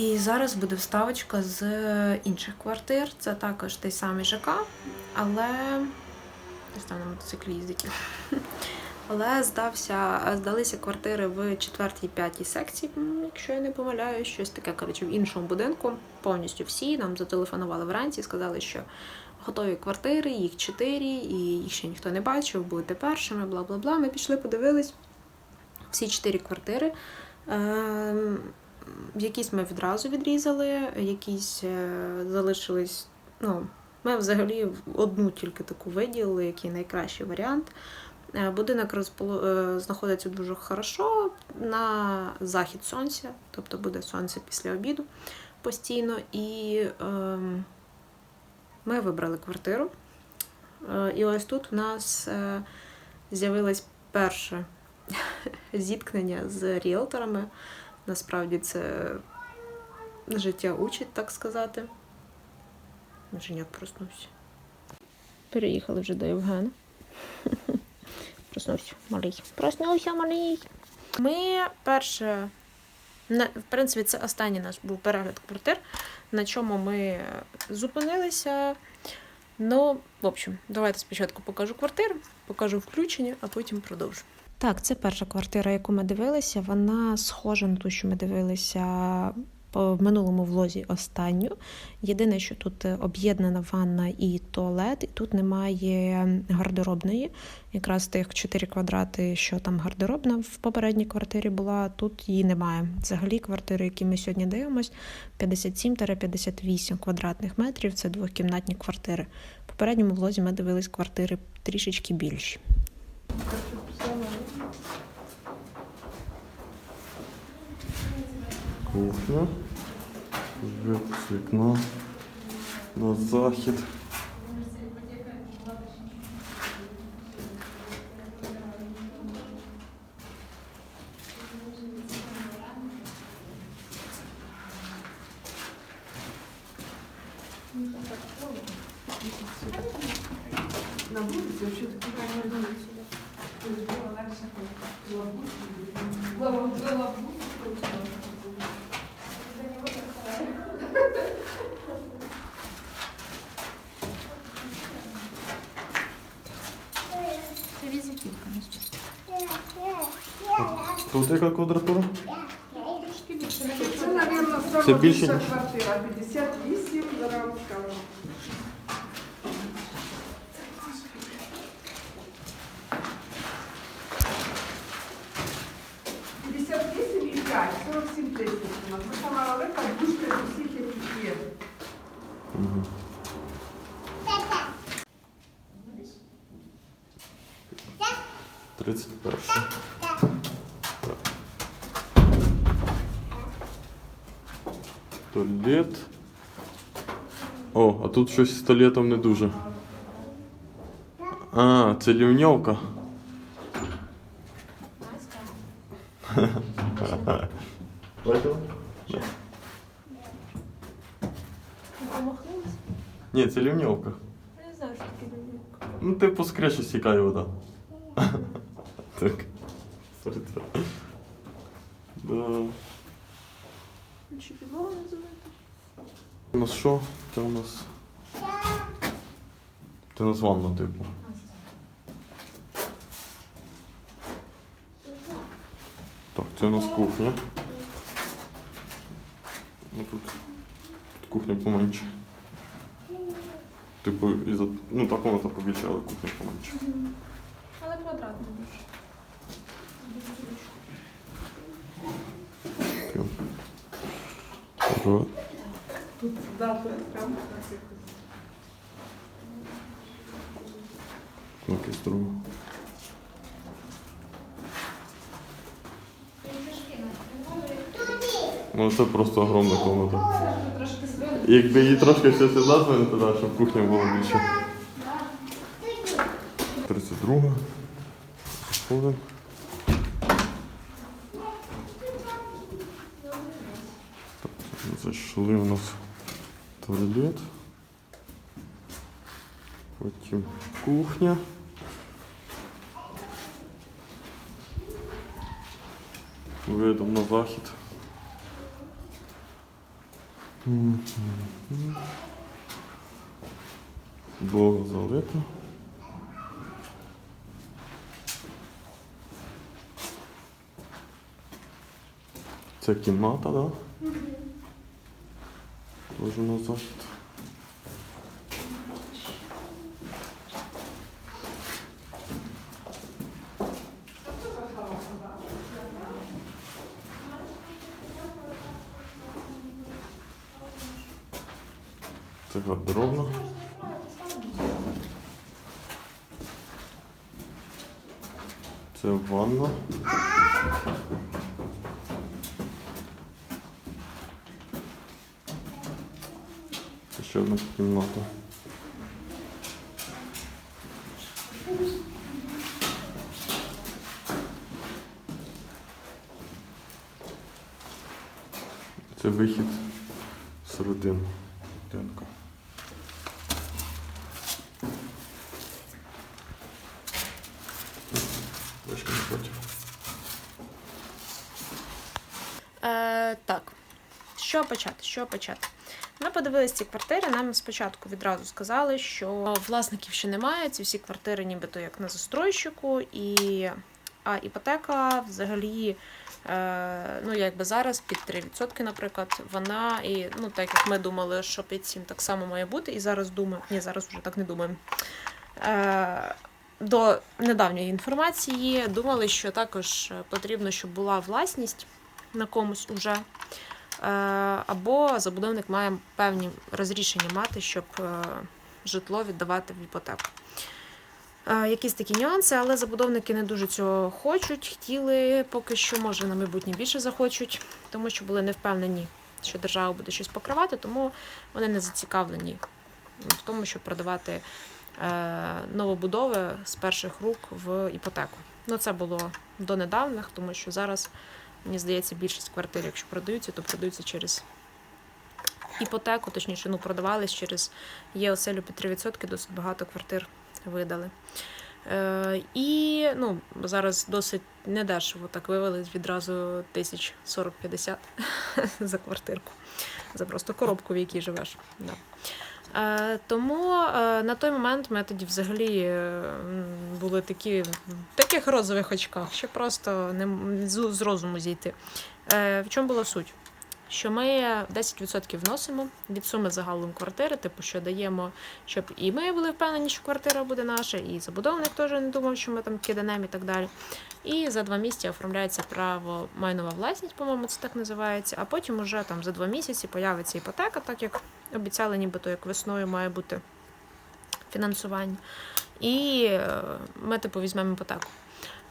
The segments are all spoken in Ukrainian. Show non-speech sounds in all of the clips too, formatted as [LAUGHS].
І зараз буде вставочка з інших квартир. Це також той самий ЖК, але десь там на мотоциклі їздить. [LAUGHS] Але здався, здалися квартири в четвертій, п'ятій секції, якщо я не помиляюсь, щось таке, коротше, в іншому будинку. Повністю всі нам зателефонували вранці, сказали, що готові квартири, їх чотири, і їх ще ніхто не бачив, будете першими, бла бла бла. Ми пішли, подивились всі чотири квартири. Якісь ми відразу відрізали, якісь е, залишились. Ну, ми взагалі одну тільки таку виділили, який найкращий варіант. Е, Будинок розполо... е, знаходиться дуже хорошо на захід сонця, тобто буде сонце після обіду постійно. І ем, ми вибрали квартиру. Е, І ось тут у нас е, з'явилось перше [LAUGHS] зіткнення з ріелторами. Насправді це життя учить, так сказати. Женяк проснувся. Переїхали вже до Євгена. [LAUGHS] Проснувся малий. Проснувся малий. Ми перше. В принципі, це останній наш був перегляд квартир, на чому ми зупинилися. Ну, в общем, давайте спочатку покажу квартиру, покажу включення, а потім продовжу. Так, це перша квартира, яку ми дивилися. Вона схожа на ту, що ми дивилися в минулому влозі останню. Єдине, що тут е, об'єднана ванна і туалет, і тут немає гардеробної. Якраз тих 4 квадрати, що там гардеробна в попередній квартирі була, тут її немає. Взагалі, квартири, які ми сьогодні дивимося, 57-58 квадратних метрів це двохкімнатні квартири. В попередньому влозі ми дивились квартири трішечки більші. Кухня. З вікна на захід. На вулиці, що таке гарно на вулиці. Тобто було легше Це візитівка. Тут яка квадратура? Це, напевно, Це більше, ніж- квартира. 58, зараз вам скажу. П'ятдесят вісім і п'ять, 47 тисяч у нас. Це сама велика дужка з усіх, які є. Угу. Тридцять перше. Туалет. О, а тут щось з туалетом не дуже. А, це лівньовка. Ні, це лівньовка. Не знаю, що таке візитівка. Ну, типу, з криші стікає вода. так. Сорі, це. Да. Чи підлога називається? У нас що? Це у нас. Це у нас ванна, типу. Так, це у нас кухня. Ну тут, кухня поменше. Типу, і за... ну так воно побільше, але кухня поменше. Але квадратно може. Прям. Ага. Тут, да, тут прямо так якось. Якась друга. Ну це просто огромна комната. Якби її трошки сюди звинути, да, щоб кухня була більше. 32. Заходимо. Так, Зайшли у нас туалет. Потім кухня. Видом на захід. Було залито. Це кімната, так? Да? Тоже на захід. Це гардеробна. Це ванна. Це ще одна кімната. Це вихід всередину будинку. Не проти. Е, так, що почати? Що почати? Подивилися ці квартири. Нам спочатку відразу сказали, що власників ще немає. Ці всі квартири, нібито як на застройщику, і а іпотека взагалі. Е, ну, якби зараз під 3%, наприклад, вона і ну, так як ми думали, що під 7 так само має бути, і зараз думаю, ні, зараз вже так не думаємо. Е, до недавньої інформації думали, що також потрібно, щоб була власність на комусь уже. Е, Або забудовник має певні розрішення мати, щоб е, житло віддавати в іпотеку. Е, Якісь такі нюанси, але забудовники не дуже цього хочуть, хотіли поки що, може на майбутнє більше захочуть, тому що були не впевнені, що держава буде щось покривати, тому вони не зацікавлені в тому, щоб продавати новобудови з перших рук в іпотеку. Ну, це було до недавних, тому що зараз, мені здається, більшість квартир, якщо продаються, то продаються через іпотеку, точніше, ну, продавались через є оселю під 3%, досить багато квартир видали. Е, і ну, зараз досить недешево так вивели відразу тисяч 40-50 [LAUGHS] за квартирку. За просто коробку, в якій живеш. Да. Е, тому е, на той момент ми тоді взагалі е, були такі в таких розових очках, що просто не з, з розуму зійти. Е, в чому була суть? Що ми 10% вносимо від суми загалом квартири, типу, що даємо, щоб і ми були впевнені, що квартира буде наша, і забудовник теж не думав, що ми там киданемо і так далі. І за два місяці оформляється право майнова власність, по-моєму, це так називається. А потім уже там за два місяці появиться іпотека, так як обіцяли, нібито як весною має бути фінансування. І е, ми, типу, візьмемо іпотеку.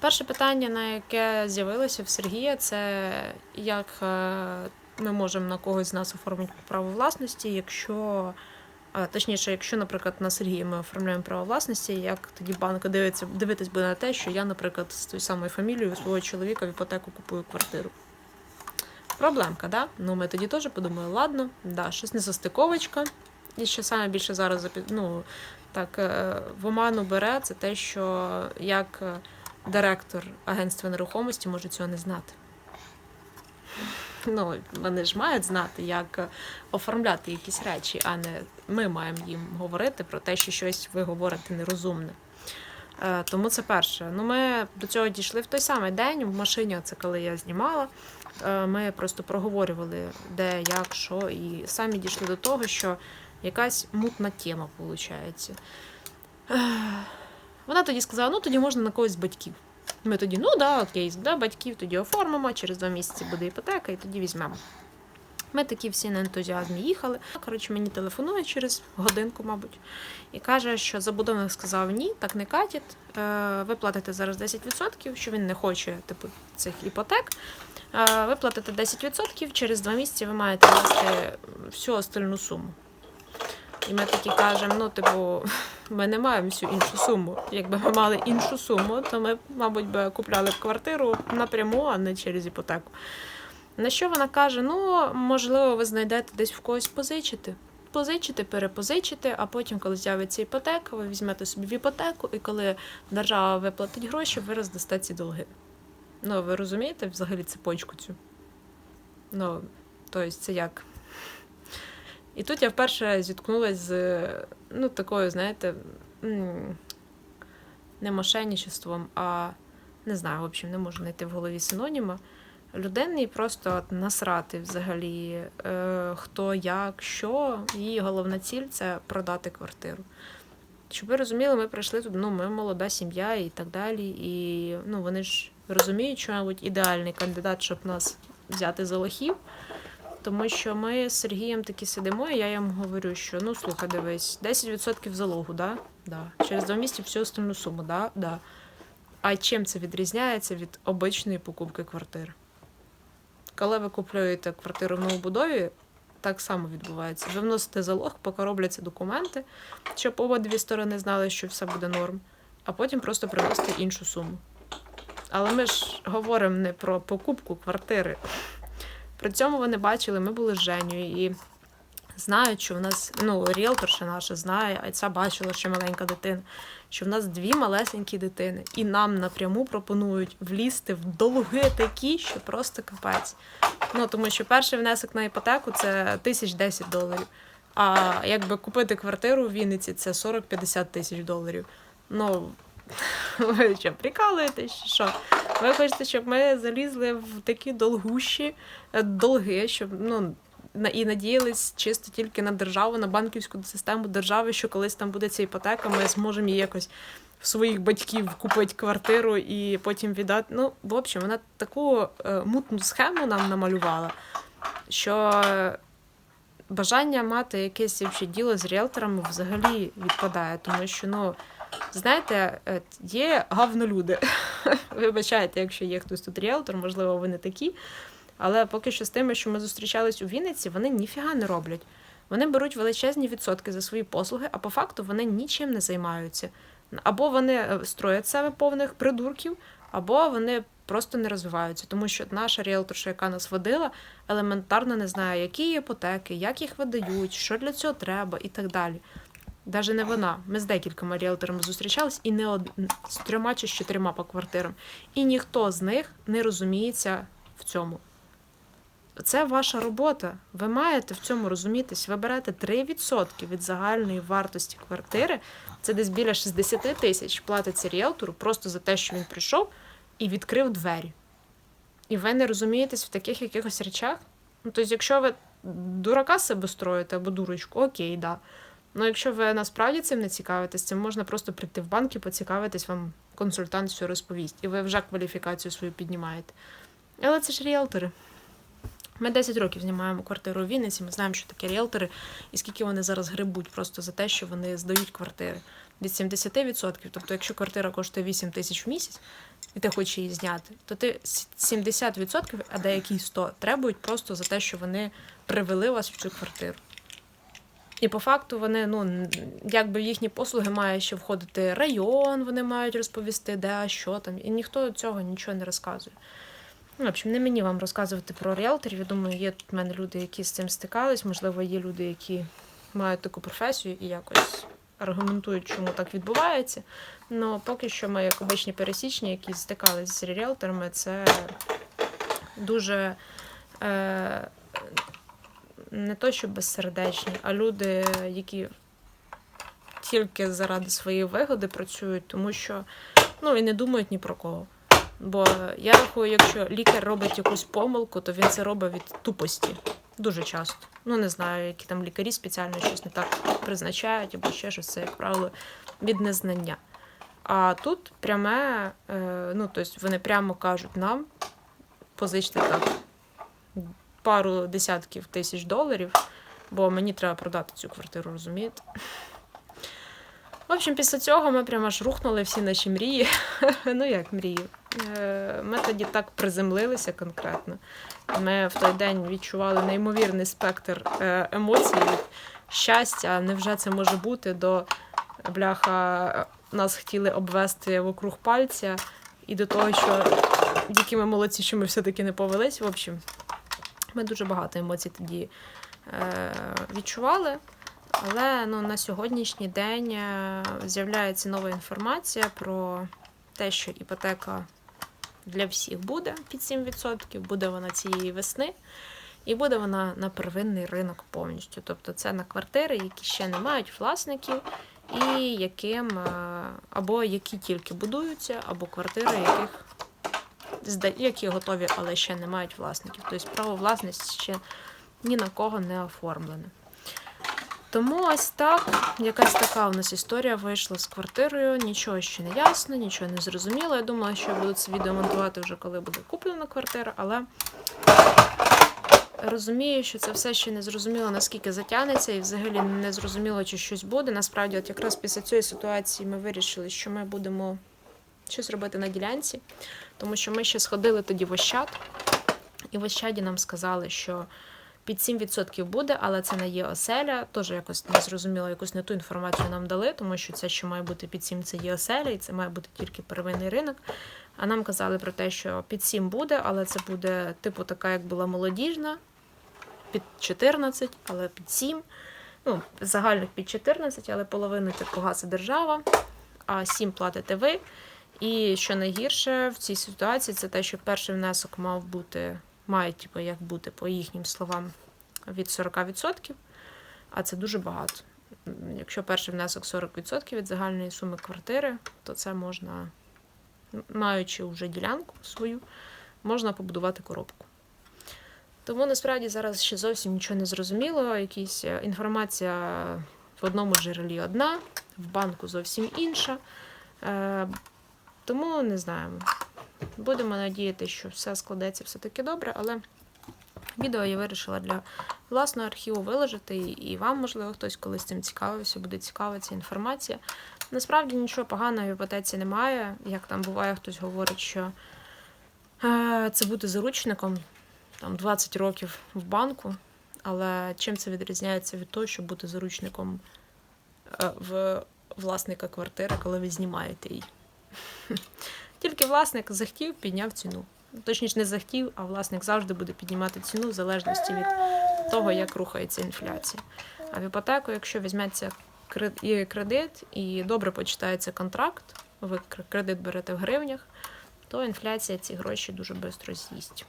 Перше питання, на яке з'явилося в Сергія, це як е, ми можемо на когось з нас оформити право власності, якщо. Точніше, якщо, наприклад, на Сергія ми оформляємо право власності, як тоді банк дивиться, дивитись буде на те, що я, наприклад, з тою самою фамілією свого чоловіка в іпотеку купую квартиру. Проблемка, да? Ну ми тоді теж подумали, ладно, да, щось не застиковочка. І що саме більше зараз ну, так, е, в оману бере, це те, що як е, директор агентства нерухомості може цього не знати. Ну, вони ж мають знати, як е, оформляти якісь речі, а не ми маємо їм говорити про те, що щось ви говорите нерозумне. Тому це перше. Ну, ми до цього дійшли в той самий день в машині, це коли я знімала. Ми просто проговорювали, де, як, що, і самі дійшли до того, що якась мутна тема виходить. Вона тоді сказала: ну тоді можна на когось з батьків. Ми тоді, ну да, окей, да, батьків тоді оформимо, через два місяці буде іпотека, і тоді візьмемо. Ми такі всі на ентузіазмі їхали. Коротше, мені телефонує через годинку, мабуть, і каже, що забудовник сказав ні, так не катять. Е, ви платите зараз 10%, що він не хоче типу, цих іпотек. Е, ви платите 10%, через два місяці ви маєте внести всю остальну суму. І ми такі кажемо, ну, типу, [LAUGHS] ми не маємо всю іншу суму. Якби ми мали іншу суму, то ми, мабуть, би купляли б квартиру напряму, а не через іпотеку. На що вона каже: ну, можливо, ви знайдете десь в когось позичити. Позичити, перепозичити, а потім, коли з'явиться іпотека, ви візьмете собі в іпотеку, і коли держава виплатить гроші, ви роздасте ці долги. Ну, ви розумієте взагалі цепочку цю? Ну, тобто, це як? І тут я вперше зіткнулася з ну, такою, знаєте, не мошенничеством, а не знаю, в общем, не можу знайти в голові синоніма. Людині просто насрати взагалі, е, хто як, що. Її головна ціль це продати квартиру. Щоб ви розуміли, ми прийшли тут, ну, ми молода сім'я і так далі. І ну, вони ж розуміють, що, мабуть, ідеальний кандидат, щоб нас взяти за лохів. Тому що ми з Сергієм таки сидимо, і я йому говорю, що ну слухай, дивись, 10% залогу, да? Да. Через два місяці всю остальну суму, да? Да. А чим це відрізняється від обичної покупки квартири? Коли ви купуєте квартиру в новобудові, так само відбувається. Ви вносите залог, поки робляться документи, щоб обидві сторони знали, що все буде норм, а потім просто приносите іншу суму. Але ми ж говоримо не про покупку квартири. При цьому вони бачили, ми були з Женєю і знають, що в нас, ну, ріелторша наша знає, а ця бачила, що маленька дитина, що в нас дві малесенькі дитини, і нам напряму пропонують влізти в долги такі, що просто капець. Ну, тому що перший внесок на іпотеку це тисяч 10 доларів. А якби купити квартиру в Вінниці це 40-50 тисяч доларів. Ну, ви що, прикалуєтесь, що? Ви хочете, щоб ми залізли в такі долгущі е, долги, щоб ну. І надіялись чисто тільки на державу, на банківську систему держави, що колись там буде ця іпотека, ми зможемо її якось в своїх батьків купити квартиру і потім віддати. Ну, в общем, вона таку е, мутну схему нам намалювала, що е, бажання мати якесь діло з ріелторами взагалі відпадає, тому що, ну, знаєте, е, є гавнолюди. [LAUGHS] Вибачайте, якщо є хтось тут ріелтор, можливо, ви не такі. Але поки що з тими, що ми зустрічались у Вінниці, вони ніфіга не роблять. Вони беруть величезні відсотки за свої послуги, а по факту вони нічим не займаються. Або вони е, строять себе повних придурків, або вони просто не розвиваються. Тому що наша ріелторша, яка нас водила, елементарно не знає, які іпотеки, як їх видають, що для цього треба і так далі. Даже не вона. Ми з декількома ріелторами зустрічались і не од... з трьома чи з чотирма по квартирам. І ніхто з них не розуміється в цьому. Це ваша робота. Ви маєте в цьому розумітись. Ви берете 3% від загальної вартості квартири, це десь біля 60 тисяч платиться ріелтору просто за те, що він прийшов і відкрив двері. І ви не розумієтесь в таких якихось речах. Ну, тобто, якщо ви дурака себе строїте або дурочку, окей, да. Ну, якщо ви насправді цим не цікавитесь, цим можна просто прийти в банк і поцікавитись, вам консультант все розповість. І ви вже кваліфікацію свою піднімаєте. Але це ж ріелтори. Ми 10 років знімаємо квартиру у Вінниці, ми знаємо, що таке ріелтори, і скільки вони зараз грибуть просто за те, що вони здають квартири. Від 70%. Тобто, якщо квартира коштує 8 тисяч в місяць, і ти хочеш її зняти, то ти с- 70%, а деякі 100 требують просто за те, що вони привели вас в цю квартиру. І по факту вони, ну, якби в їхні послуги має ще входити район, вони мають розповісти, де, що там. І ніхто цього нічого не розказує. Ну, в общем, не мені вам розказувати про ріелторів. Я думаю, є тут в мене люди, які з цим стикались. Можливо, є люди, які мають таку професію і якось аргументують, чому так відбувається. Ну, поки що ми, як обичні пересічні, які стикались з ріелторами, це дуже е, не то, що безсердечні, а люди, які тільки заради своєї вигоди працюють, тому що ну, і не думають ні про кого. Бо я рахую, якщо лікар робить якусь помилку, то він це робить від тупості. Дуже часто. Ну, не знаю, які там лікарі спеціально щось не так призначають, або ще щось, це, як правило, від незнання. А тут пряме, е, ну, тобто вони прямо кажуть нам, позичте так пару десятків тисяч доларів, бо мені треба продати цю квартиру, розумієте? В общем, після цього ми прямо аж рухнули всі наші мрії. [LAUGHS] ну як мрії? Е, Ми тоді так приземлилися конкретно. Ми в той день відчували неймовірний спектр е, емоцій щастя. Невже це може бути до бляха? Нас хотіли обвести вокруг пальця, і до того, що які ми молодці, що ми все-таки не повелись. В общем, ми дуже багато емоцій тоді е, відчували. Але ну, на сьогоднішній день е, з'являється нова інформація про те, що іпотека для всіх буде під 7%, буде вона цієї весни. І буде вона на первинний ринок повністю. Тобто це на квартири, які ще не мають власників, і яким е, або які тільки будуються, або квартири, яких які готові, але ще не мають власників. Тобто право власності ще ні на кого не оформлене. Тому ось так, якась така у нас історія вийшла з квартирою. Нічого ще не ясно, нічого не зрозуміло. Я думала, що я буду це відео монтувати вже коли буде куплена квартира, але розумію, що це все ще не зрозуміло, наскільки затягнеться, і взагалі не зрозуміло, чи щось буде. Насправді, от якраз після цієї ситуації ми вирішили, що ми будемо щось робити на ділянці, тому що ми ще сходили тоді в Ощад, і в Ощаді нам сказали, що під 7% буде, але це не є оселя. Теж якось не зрозуміло, якусь не ту інформацію нам дали, тому що це, що має бути під 7, це є оселя, і це має бути тільки первинний ринок. А нам казали про те, що під 7 буде, але це буде типу така, як була молодіжна, під 14, але під 7. Ну, загальних під 14, але половину це погасить держава, а 7 платите ви. І що найгірше в цій ситуації, це те, що перший внесок мав бути, має типу, як бути, по їхнім словам, від 40%, а це дуже багато. Якщо перший внесок 40% від загальної суми квартири, то це можна, маючи вже ділянку свою, можна побудувати коробку. Тому насправді зараз ще зовсім нічого не зрозуміло. Якісь е, інформація в одному джерелі одна, в банку зовсім інша. Тому не знаємо. Будемо надіяти, що все складеться все-таки добре, але відео я вирішила для власного архіву виложити, і вам, можливо, хтось колись цим цікавився, буде цікава ця інформація. Насправді нічого поганого в іпотеці немає. Як там буває, хтось говорить, що е, це бути заручником там 20 років в банку. Але чим це відрізняється від того, щоб бути заручником е, в власника квартири, коли ви знімаєте її? [LAUGHS] Тільки власник захотів, підняв ціну. Точніше, не захотів, а власник завжди буде піднімати ціну в залежності від того, як рухається інфляція. А в іпотеку, якщо візьметься кредит і добре почитається контракт, ви кредит берете в гривнях, то інфляція ці гроші дуже швидко з'їсть.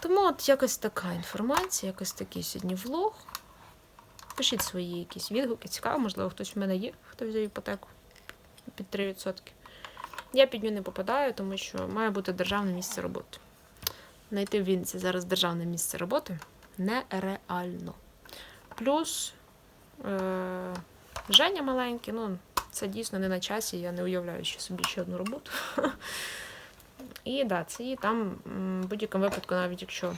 Тому от якось така інформація, якось такий сьогодні влог. Пишіть свої якісь відгуки, цікаво, можливо, хтось в мене є, хто взяв іпотеку під 3%. Я під нього не попадаю, тому що має бути державне місце роботи. Знайти в Вінниці зараз державне місце роботи нереально. Плюс е- Женя маленький, ну, це дійсно не на часі, я не уявляю ще собі ще одну роботу. І да, це і там в будь-якому випадку, навіть якщо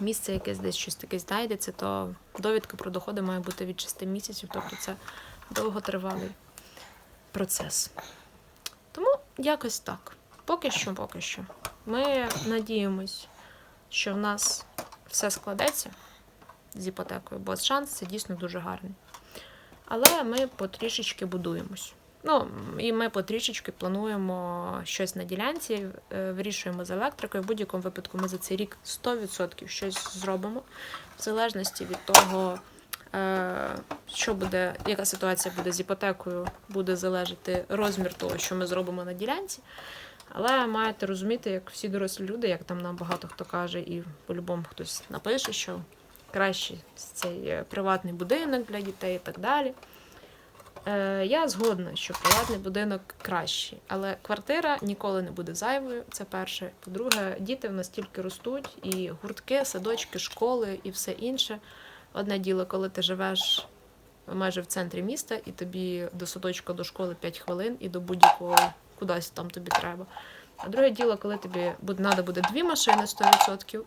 місце якесь десь щось таке знайдеться, то довідка про доходи має бути від 6 місяців, тобто це довготривалий процес. Тому якось так. Поки що, поки що. Ми надіємось, що в нас все складеться з іпотекою, бо шанс це дійсно дуже гарний. Але ми потрішечки будуємось. Ну, і ми потрішечки плануємо щось на ділянці, е, вирішуємо з електрикою. В будь-якому випадку ми за цей рік 100% щось зробимо, в залежності від того, що буде, яка ситуація буде з іпотекою, буде залежати розмір того, що ми зробимо на ділянці. Але маєте розуміти, як всі дорослі люди, як там нам багато хто каже, і по-любому хтось напише, що краще цей е, приватний будинок для дітей і так далі. Е, я згодна, що приватний будинок кращий, але квартира ніколи не буде зайвою. Це перше. По-друге, діти в нас тільки ростуть, і гуртки, садочки, школи і все інше. Одне діло, коли ти живеш майже в центрі міста, і тобі до садочка до школи 5 хвилин, і до будь-якого кудись там тобі треба. А друге діло, коли тобі буде, треба буде дві машини 100%,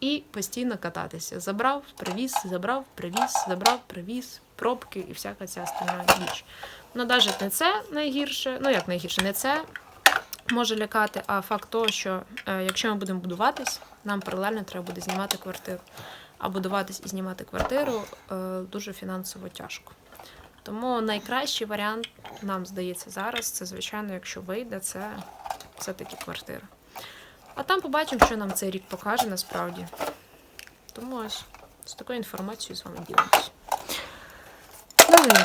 і постійно кататися. Забрав, привіз, забрав, привіз, забрав, привіз, пробки і всяка ця остальна річ. Ну, навіть не це найгірше, ну як найгірше, не це може лякати, а факт того, що е, якщо ми будемо будуватись, нам паралельно треба буде знімати квартиру. А будуватись і знімати квартиру е, дуже фінансово тяжко. Тому найкращий варіант, нам здається, зараз це, звичайно, якщо вийде, це все-таки квартира. А там побачимо, що нам цей рік покаже насправді. Тому ось з такою інформацією з вами ділимося. Давай.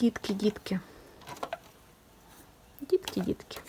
Дітки, дітки. Дітки, дітки.